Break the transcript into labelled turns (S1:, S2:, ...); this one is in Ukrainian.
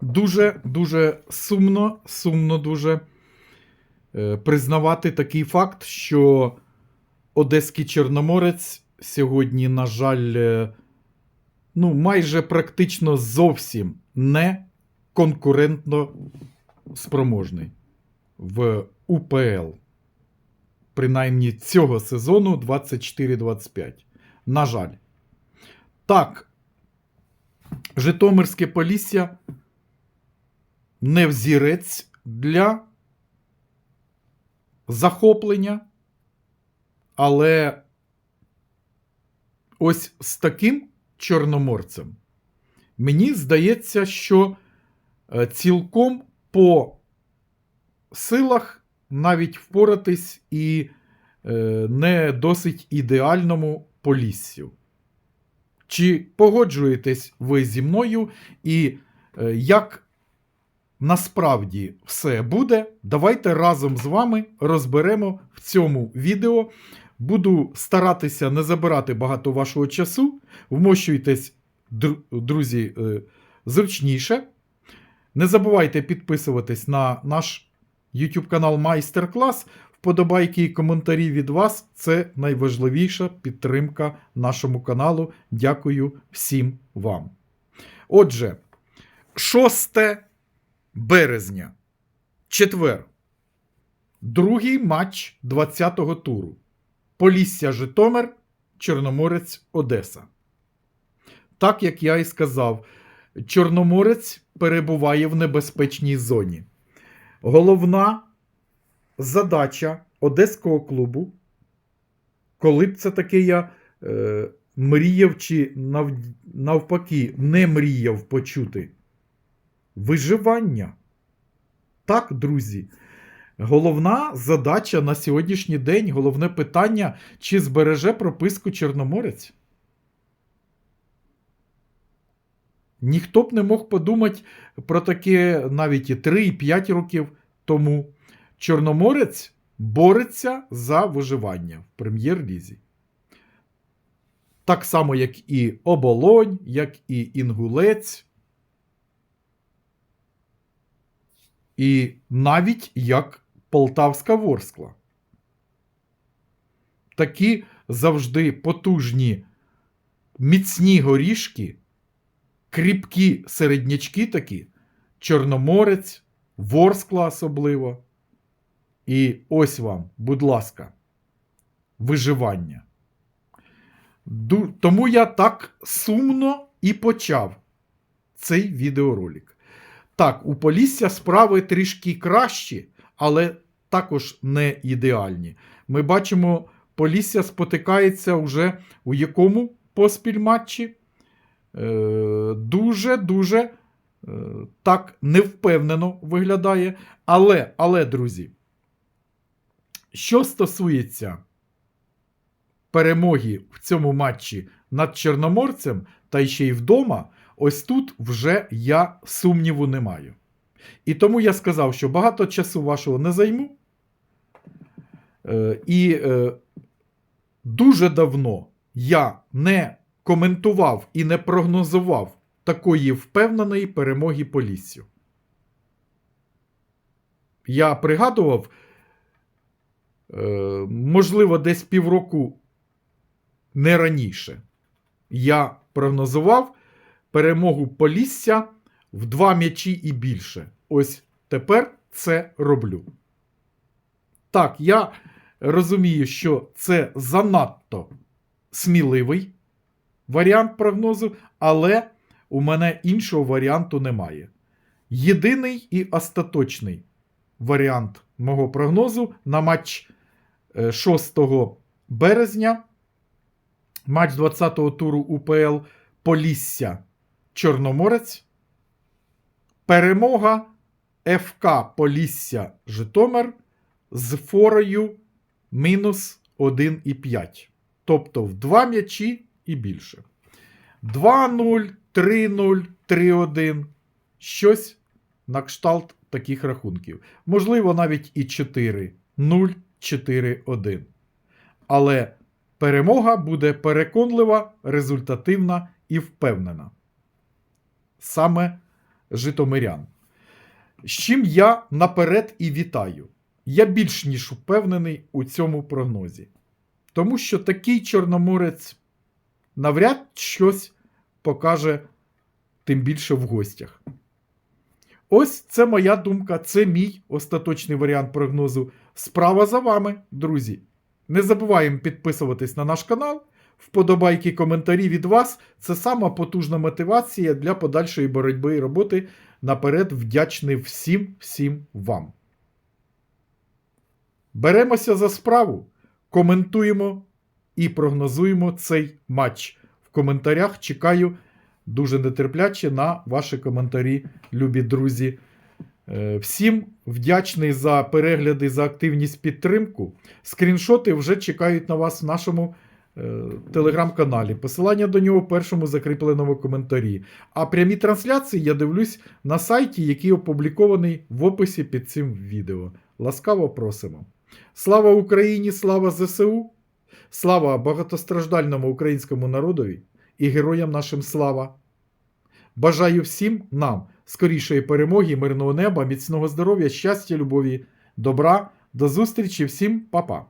S1: Дуже-дуже сумно, сумно дуже е, признавати такий факт, що Одеський Чорноморець сьогодні, на жаль, е, ну, майже практично зовсім не конкурентно спроможний в УПЛ. Принаймні цього сезону 24-25. На жаль. Так, Житомирське Полісся не взірець для захоплення, але ось з таким чорноморцем мені здається, що е, цілком по силах навіть впоратись і е, не досить ідеальному поліссю. Чи погоджуєтесь ви зі мною, і е, як насправді все буде, давайте разом з вами розберемо в цьому відео. Буду старатися не забирати багато вашого часу. Вмощуйтесь, дру- друзі, е, зручніше. Не забувайте підписуватись на наш YouTube канал Майстер-клас. Вподобайки і коментарі від вас це найважливіша підтримка нашому каналу. Дякую всім вам. Отже, 6 березня, четвер. Другий матч 20-го туру. Полісся Житомир, Чорноморець Одеса. Так як я і сказав, Чорноморець перебуває в небезпечній зоні. Головна задача Одеського клубу, коли б це таке я е, мріяв чи нав, навпаки не мріяв почути. Виживання. Так, друзі. Головна задача на сьогоднішній день, головне питання, чи збереже прописку Чорноморець? Ніхто б не мог подумати про таке навіть і 3, і 5 років тому. Чорноморець бореться за виживання в прем'єр-лізі. Так само, як і Оболонь, як і Інгулець. І навіть як Полтавська Ворскла. Такі завжди потужні, міцні горішки, кріпкі середнячки такі, Чорноморець, Ворскла особливо. І ось вам, будь ласка, виживання. Тому я так сумно і почав цей відеоролик. Так, у Полісся справи трішки кращі, але також не ідеальні. Ми бачимо, Полісся спотикається вже у якому поспіль матчі. Дуже-дуже е, так невпевнено виглядає. Але, але, друзі, що стосується перемоги в цьому матчі над Чорноморцем та ще й вдома, ось тут вже я сумніву не маю. І тому я сказав, що багато часу вашого не займу. Е, і е, дуже давно я не коментував і не прогнозував такої впевненої перемоги Поліссю. Я пригадував, можливо, десь півроку не раніше. Я прогнозував перемогу Полісся в два м'ячі і більше. Ось тепер це роблю. Так, я розумію, що це занадто сміливий варіант прогнозу, але у мене іншого варіанту немає. Єдиний і остаточний варіант мого прогнозу на матч е, 6 березня, матч 20-го туру УПЛ Полісся Чорноморець. Перемога ФК Полісся Житомир з форою мінус 1,5. Тобто в 2 м'ячі і більше. 2-0, 3-0, 3-1. Щось на кшталт таких рахунків. Можливо, навіть і 4-0, 4-1. Але перемога буде переконлива, результативна і впевнена. Саме житомирян. З чим я наперед і вітаю. Я більш ніж впевнений у цьому прогнозі. Тому що такий Чорноморець навряд щось покаже тим більше в гостях. Ось це моя думка, це мій остаточний варіант прогнозу. Справа за вами, друзі. Не забуваємо підписуватись на наш канал. Вподобайки, коментарі від вас це сама потужна мотивація для подальшої боротьби і роботи. Наперед вдячний всім всім вам. Беремося за справу, коментуємо і прогнозуємо цей матч. В коментарях чекаю дуже нетерпляче на ваші коментарі, любі друзі. Е, Всім вдячний за перегляди, за активність підтримку. Скріншоти вже чекають на вас в нашому е, телеграм-каналі. Посилання до нього в першому закріпленому коментарі. А прямі трансляції я дивлюсь на сайті, який опублікований в описі під цим відео. Ласкаво просимо. Слава Україні! Слава ЗСУ! Слава багатостраждальному українському народові і героям нашим слава! Бажаю всім нам скорішої перемоги, мирного неба, міцного здоров'я, щастя, любові, добра. До зустрічі всім, па-па!